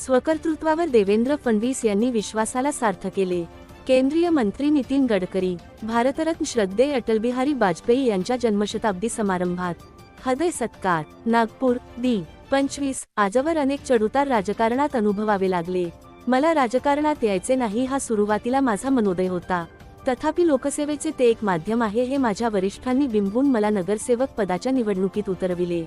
स्वकर्तृत्वावर देवेंद्र फडणवीस यांनी विश्वासाला सार्थ केले. केंद्रीय मंत्री नितीन गडकरी भारतरत्न श्रद्धे अटलबिहारी वाजपेयी यांच्या जन्मशताब्दी समारंभात. हृदय सत्कार नागपूर दी पंचवीस आजवर अनेक चढउतार राजकारणात अनुभवावे लागले. मला राजकारणात यायचे नाही हा सुरुवातीला माझा मनोदय होता. तथापि लोकसेवेचे ते एक माध्यम आहे हे माझ्या वरिष्ठांनी बिंबून मला नगरसेवक पदाच्या निवडणुकीत उतरविले.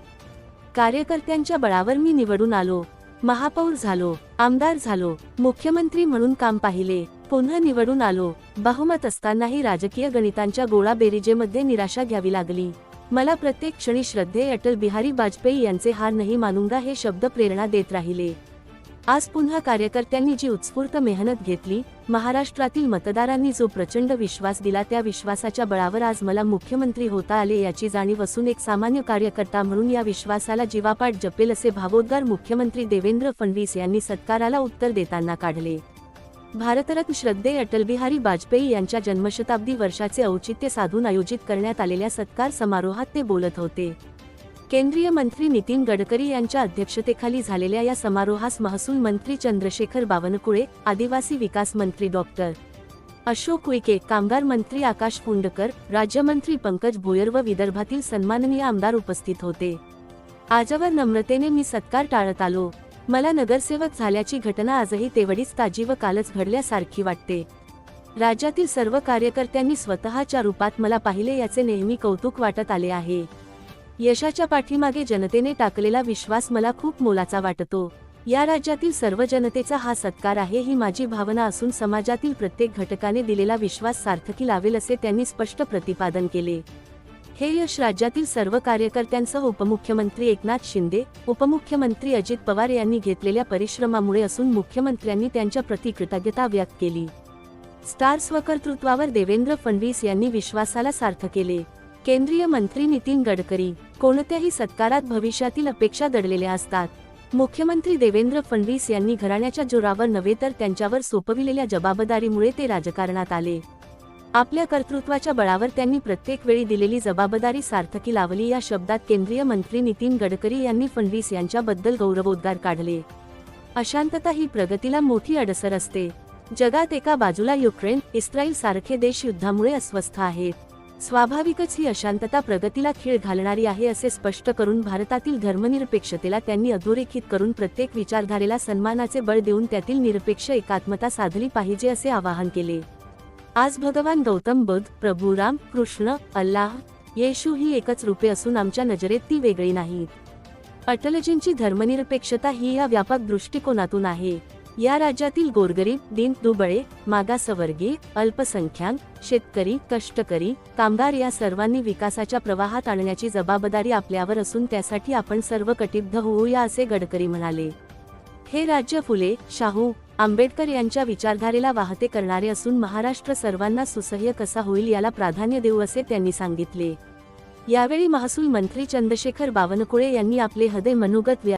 कार्यकर्त्यांच्या बळावर मी निवडून आलो. महापौर झालो आमदार झालो मुख्यमंत्री म्हणून काम पाहिले पुन्हा निवडून आलो. बहुमत असतानाही राजकीय गणितांच्या गोळा बेरीजेमध्ये निराशा घ्यावी लागली. मला प्रत्येक क्षणी श्रद्धे अटल बिहारी वाजपेयी यांचे हार नाही मानूंगा हे शब्द प्रेरणा देत राहिले. आज पुन्हा कार्यकर्त्यांनी जी उत्स्फूर्त मेहनत घेतली महाराष्ट्रातील मतदारांनी जो प्रचंड विश्वास दिला त्या विश्वासाच्या बळावर आज मला मुख्यमंत्री होता आले याची जाणीव असून एक सामान्य कार्यकर्ता म्हणून या विश्वासाला जीवापाठ जपेल असे भावोद्गार मुख्यमंत्री देवेंद्र फडणवीस यांनी सत्काराला उत्तर देताना काढले. भारतरत्न श्रद्धे अटलबिहारी वाजपेयी यांच्या जन्मशताब्दी वर्षाचे औचित्य साधून आयोजित करण्यात आलेल्या सत्कार समारोहात ते बोलत होते. केंद्रीय मंत्री नितीन गडकरी यांच्या अध्यक्षतेखाली झालेल्या या समारोहास महसूल मंत्री चंद्रशेखर बावनकुळे आदिवासी विकास मंत्री डॉक्टर अशोक उईके कामगार मंत्री आकाश पुंडकर राज्यमंत्री पंकज भोयर व विदर्भातील सन्माननीय आमदार उपस्थित होते. आजवर नम्रतेने मी सत्कार टाळत आलो. मला नगरसेवक झाल्याची घटना आजही तेवढीच ताजी व कालच घडल्यासारखी वाटते. राज्यातील सर्व कार्यकर्त्यांनी स्वतःच्या रूपात मला पाहिले याचे नेहमी कौतुक वाटत आले आहे. यशाच्या पाठीमागे जनतेने टाकलेला विश्वास मला खूप मोलाचा वाटतो. या राज्यातील सर्व जनतेचा हा सत्कार आहे ही माझी भावना असून समाजातील प्रत्येक घटकाने दिलेला विश्वास सार्थकी लावेल असे त्यांनी स्पष्ट प्रतिपादन केले. हे यश राज्यातील सर्व कार्यकर्त्यांसह उपमुख्यमंत्री एकनाथ शिंदे उपमुख्यमंत्री अजित पवार यांनी घेतलेल्या परिश्रमामुळे असून मुख्यमंत्र्यांनी त्यांच्या प्रति कृतज्ञता व्यक्त केली. स्टार स्वकर्तृत्वावर देवेंद्र फडणवीस यांनी विश्वासाला सार्थ केले. केंद्रीय मंत्री नितीन गडकरी कोणत्याही सत्कारात भविष्यातील अपेक्षा दडलेल्या असतात. मुख्यमंत्री देवेंद्र फडणवीस यांनी घराण्याच्या जोरावर नव्हे तर त्यांच्यावर सोपविलेल्या जबाबदारीमुळे ते राजकारणात आले. आपल्या कर्तृत्वाच्या बळावर त्यांनी प्रत्येक वेळी दिलेली जबाबदारी सार्थकी लावली या शब्दात केंद्रीय मंत्री नितीन गडकरी यांनी फडणवीस यांच्याबद्दल गौरवोद्गार काढले. अशांतता ही प्रगतीला मोठी अडसर असते. जगात एका बाजूला युक्रेन इस्रायल सारखे देश युद्धामुळे अस्वस्थ आहेत. स्वाभाविकच ही अशांतता प्रगतीला खीळ घालणारी आहे असे स्पष्ट करून भारतातील धर्मनिरपेक्षतेला त्यांनी अधोरेखित करून प्रत्येक विचारधारेला सन्मानाचे बळ देऊन त्यातील निरपेक्ष एकात्मता साधली पाहिजे असे आवाहन केले. आज भगवान गौतम बुद्ध प्रभू राम कृष्ण अल्लाह येशू ही एकच रूपे असून आमच्या नजरेत ती वेगळी नाहीत. अटलजींची धर्मनिरपेक्षता ही या व्यापक दृष्टिकोनातून आहे. या राज्यातील गोरगरीब दिन दुबळे मागासवर्गीय अल्पसंख्याक शेतकरी कष्टकरी कामगार या सर्वांनी विकासाच्या प्रवाहात आणण्याची जबाबदारी आपल्यावर असून त्यासाठी आपण सर्व कटिबद्ध होऊया असे गडकरी म्हणाले. हे राज्य फुले शाहू आंबेडकर यांच्या विचारधारेला वाहते करणारे असून महाराष्ट्र सर्वांना सुसह्य कसा होईल याला प्राधान्य देऊ असे त्यांनी सांगितले. यावेळी महसूल मंत्री चंद्रशेखर बावनकुळे यांनी आपले हृदय मनोगत व्या